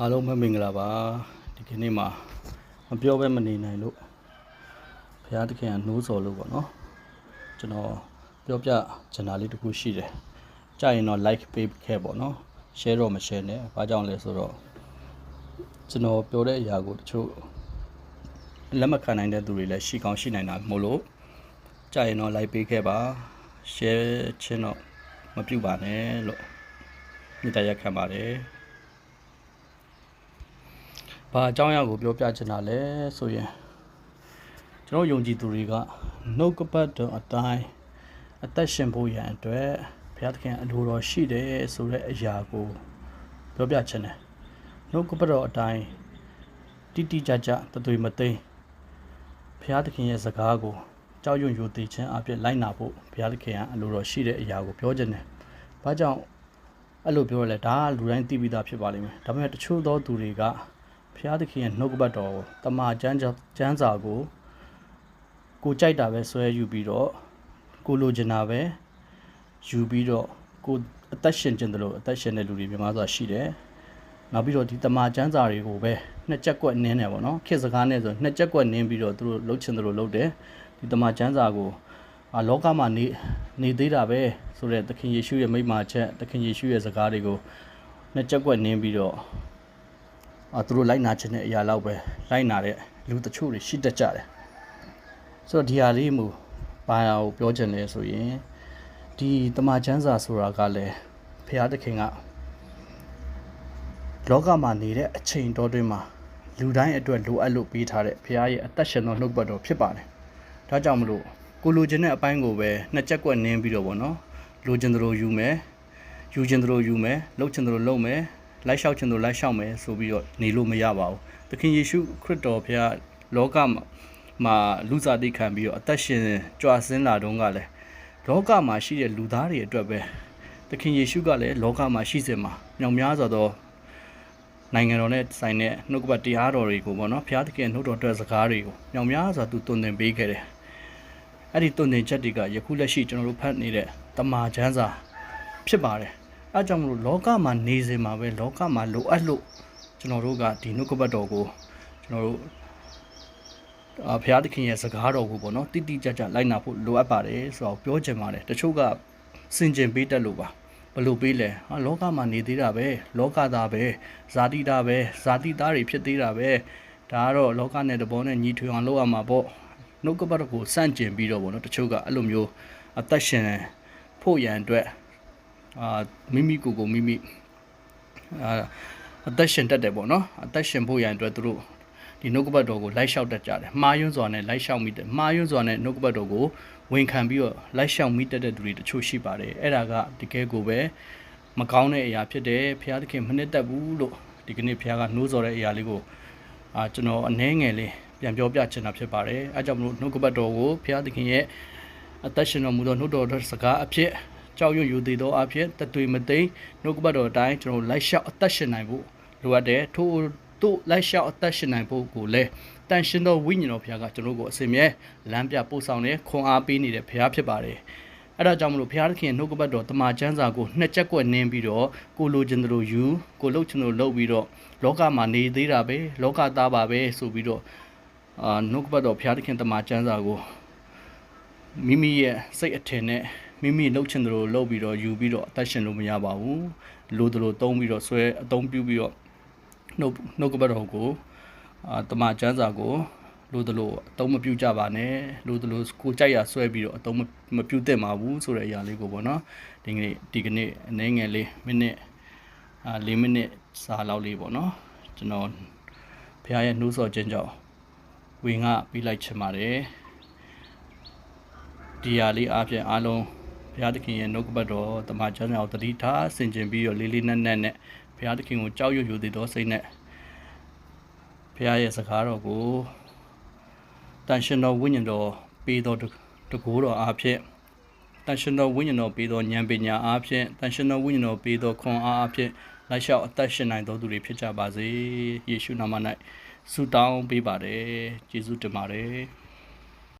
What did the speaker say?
အားလုံးပဲမင်္ဂလာပါဒီကနေ့မှာမပြောဘဲမနေနိုင်လို့ဘုရားသခင်ကနှိုးဆော်လို့ပေါ့နော်ကျွန်တော်ပြောပြချင်တာလေးတစ်ခုရှိတယ်ကြာရင်တော့ like ပေးခဲ့ပေါ့နော် share တော့မ share နဲ့ဘာကြောင့်လဲဆိုတော့ကျွန်တော်ပြောတဲ့အရာကိုတချို့လက်မခံနိုင်တဲ့သူတွေလည်းရှိကောင်းရှိနိုင်တာမို့လို့ကြာရင်တော့ like ပေးခဲ့ပါ share ချင်းတော့မပြုတ်ပါနဲ့လို့မြစ်တရက်ခံပါတယ် ဘာအကြောင်းအရာကိုပြောပြချင်တာလဲဆိုရင်ကျွန်တော်ယုံကြည်သူတွေကနှုတ်ကပတ်တော်အတိုင်းအသက်ရှင်ဖို့ရန်အတွက်ဘုရားသခင်အလိုတော်ရှိတယ်ဆိုတဲ့အရာကိုပြောပြချင်တယ်နှုတ်ကပတ်တော်အတိုင်းတိတိကျကျတသွေမသိမ်းဘုရားသခင်ရဲ့စကားကိုကြောက်ရွံ့ယူသိခြင်းအဖြစ်လိုက်နာဖို့ဘုရားသခင်ကအလိုတော်ရှိတဲ့အရာကိုပြောချင်တယ်။ဘာကြောင့်အဲ့လိုပြောရလဲဒါကလူတိုင်းသိပြီးသားဖြစ်ပါလိမ့်မယ်။ဒါပေမဲ့တချို့သောသူတွေက ဖျားသခင်ရဲ့နှုတ်ကပတ်တော်ကိုတမန်ကျမ်းကျမ်းစာကိုကိုကြိုက်တာပဲဆွဲယူပြီးတော့ကိုလိုချင်တာပဲယူပြီးတော့ကိုအသက်ရှင်ခြင်းတလို့အသက်ရှင်တဲ့လူတွေမြန်မာစွာရှိတယ်။နောက်ပြီးတော့ဒီတမန်ကျမ်းစာတွေကိုပဲနှစ်ချက်ကွက်နင်းတယ်ပေါ့နော်ခေတ်စကားနဲ့ဆိုနှစ်ချက်ကွက်နင်းပြီးတော့သူတို့လှုပ်ချင်တယ်လို့လှုပ်တယ်ဒီတမန်ကျမ်းစာကိုအာလောကမှာနေနေသေးတာပဲဆိုတဲ့သခင်ယေရှုရဲ့မိန့်မာချက်သခင်ယေရှုရဲ့စကားတွေကိုနှစ်ချက်ကွက်နင်းပြီးတော့အာ သူတို့လိုက်နာခြင်းတဲ့အရာလောက်ပဲလိုက်နာတဲ့လူတချို့တွေရှိတတ်ကြတယ်ဆိုတော့ဒီဟာလေးမျိုးဘာကိုပြောချင်လဲဆိုရင်ဒီတမန်ကျမ်းစာဆိုတာကလည်းဖရာသခင်ကလောကမှာနေတဲ့အချိန်တော်တွင်းမှာလူတိုင်းအတွက်လိုအပ်လို့ပေးထားတဲ့ဖရာရဲ့အသက်ရှင်သောနှုတ်ပတ်တော်ဖြစ်ပါတယ်ဒါကြောင့်မလို့ကိုလိုချင်တဲ့အပိုင်းကိုပဲနှစ်ချက်ကွက်နင်းပြီးတော့ဗောနော်လိုချင်သလိုယူမယ်ယူချင်သလိုယူမယ်လှုပ်ချင်သလိုလှုပ်မယ် လိုက်လျှောက်ခြင်းတို့လိုက်လျှောက်မယ်ဆိုပြီးတော့နေလို့မရပါဘူး။သခင်ယေရှုခရစ်တော်ဘုရားလောကမှာမှာလူစားတိခံပြီးတော့အသက်ရှင်ကြွဆင်းလာတော့ကလည်းလောကမှာရှိတဲ့လူသားတွေအတွက်ပဲသခင်ယေရှုကလည်းလောကမှာရှိစေမှာမြောင်များစွာသောနိုင်ငံတော်နဲ့ဆိုင်တဲ့နှုတ်ကပတ်တရားတော်တွေကိုပေါ့နော်ဘုရားသခင်နှုတ်တော်အတွက်စကားတွေကိုမြောင်များစွာသူတွင်တင်ပေးခဲ့တယ်။အဲ့ဒီတွင်တင်ချက်တွေကယခုလက်ရှိကျွန်တော်တို့ဖတ်နေတဲ့တမာချမ်းစာဖြစ်ပါတယ်။ အဲကြောင့်မလို့လောကမှာနေစေမှာပဲလောကမှာလိုအပ်လို့ကျွန်တော်တို့ကဒီနှုတ်ကပတ်တော်ကိုကျွန်တော်တို့အာဘုရားသခင်ရဲ့စကားတော်ကိုပေါ့နော်တိတိကျကျလိုက်နာဖို့လိုအပ်ပါတယ်ဆိုတော့ပြောချင်ပါတယ်တချို့ကစင်ကြင်ပေးတတ်လို့ပါဘလို့ပေးလဲဟာလောကမှာနေသေးတာပဲလောကသားပဲဇာတိသားပဲဇာတိသားတွေဖြစ်သေးတာပဲဒါကတော့လောကနဲ့တဘောနဲ့ညီထွေအောင်လုပ်ရမှာပေါ့နှုတ်ကပတ်တော်ကိုစန့်ကျင်ပြီးတော့ပေါ့နော်တချို့ကအဲ့လိုမျိုးအသက်ရှင်ဖို့ရန်အတွက် အာမိမိကိုယ်ကိုမိမိအာအသက်ရှင်တတ်တယ်ပေါ့နော်အသက်ရှင်ဖို့ရန်အတွက်သူတို့ဒီနှုတ်ကပတ်တော်ကိုလိုက်လျှောက်တတ်ကြတယ်မှားယွန်းစွာနဲ့လိုက်လျှောက်မိတယ်မှားယွန်းစွာနဲ့နှုတ်ကပတ်တော်ကိုဝန်ခံပြီးတော့လိုက်လျှောက်မိတတ်တဲ့သူတွေတချို့ရှိပါတယ်အဲ့ဒါကတကယ်ကိုပဲမကောင်းတဲ့အရာဖြစ်တယ်ဘုရားသခင်မနှစ်သက်ဘူးလို့ဒီကနေ့ဘုရားကနှိုးဆော်တဲ့အရာလေးကိုအာကျွန်တော်အနှဲငယ်လေးပြန်ပြောပြချင်တာဖြစ်ပါတယ်အဲကြောင့်မလို့နှုတ်ကပတ်တော်ကိုဘုရားသခင်ရဲ့အသက်ရှင်တော်မူသောနှုတ်တော်တော်စကားအဖြစ် ကြောက်ရွံ့ယူသေးသောအဖြစ်တသွေမသိမ်းနှုတ်ကပတ်တော်အတိုင်းကျွန်တော်လိုက်လျှောက်အသက်ရှင်နိုင်ဖို့လိုအပ်တယ်ထို့တို့လိုက်လျှောက်အသက်ရှင်နိုင်ဖို့ကိုလည်းတန်ရှင်သောဝိညာဉ်တော်ဘုရားကကျွန်တော်ကိုအစဉ်မြဲလမ်းပြပို့ဆောင်နေခွန်အားပေးနေတဲ့ဘုရားဖြစ်ပါတယ်အဲ့ဒါကြောင့်မလို့ဘုရားသခင်နှုတ်ကပတ်တော်တမန်ကျမ်းစာကိုနှစ်ချက်ကွက်နင်းပြီးတော့ကိုလိုချင်တယ်လို့ယူကိုလှုပ်ချင်တယ်လို့လှုပ်ပြီးတော့လောကမှာနေသေးတာပဲလောကသားပါပဲဆိုပြီးတော့အာနှုတ်ကပတ်တော်ဘုရားသခင်တမန်ကျမ်းစာကိုမိမိရဲ့စိတ်အထင်နဲ့ မိမိလှုပ်ချင်တယ်လို့လှုပ်ပြီးတော့ယူပြီးတော့အသက်ရှင်လို့မရပါဘူးလိုတယ်လို့သုံးပြီးတော့ဆွဲအသုံးပြုပြီးတော့နှုတ်နှုတ်ကပတ်တော်ကိုအာတမန်ကျမ်းစာကိုလို့တလို့အသုံးမပြုကြပါနဲ့လို့တလို့ကိုကြိုက်ရဆွဲပြီးတော့အသုံးမပြုသင့်ပါဘူးဆိုတဲ့အရာလေးကိုပေါ့နော်ဒီကနေ့ဒီကနေ့အနေငယ်လေးမိနစ်အာ၄မိနစ်စာလောက်လေးပေါ့နော်ကျွန်တော်ဖခင်ရဲ့နှိုးဆော်ခြင်းကြောင့်ဝင်ကပြီးလိုက်ချင်ပါတယ်ဒီဟာလေးအားဖြင့်အားလုံး ဘုရားသခင်ရဲ့နှုတ်ကပတ်တော်တမန်ကျမ်းစာကိုတတိထားဆင်ခြင်ပြီးတော့လေးလေးနက်နက်နဲ့ဘုရားသခင်ကိုကြောက်ရွံ့ယူသေးသောစိတ်နဲ့ဘုရားရဲ့စကားတော်ကိုတန်ရှင်တော်ဝိညာဉ်တော်ပေးတော်တကူတော်အားဖြင့်တန်ရှင်တော်ဝိညာဉ်တော်ပေးတော်ဉာဏ်ပညာအားဖြင့်တန်ရှင်တော်ဝိညာဉ်တော်ပေးတော်ခွန်အားအားဖြင့်လိုက်လျှောက်အသက်ရှင်နိုင်တော်သူတွေဖြစ်ကြပါစေယေရှုနာမ၌ဆုတောင်းပေးပါတယ်ယေရှုတင်ပါတယ်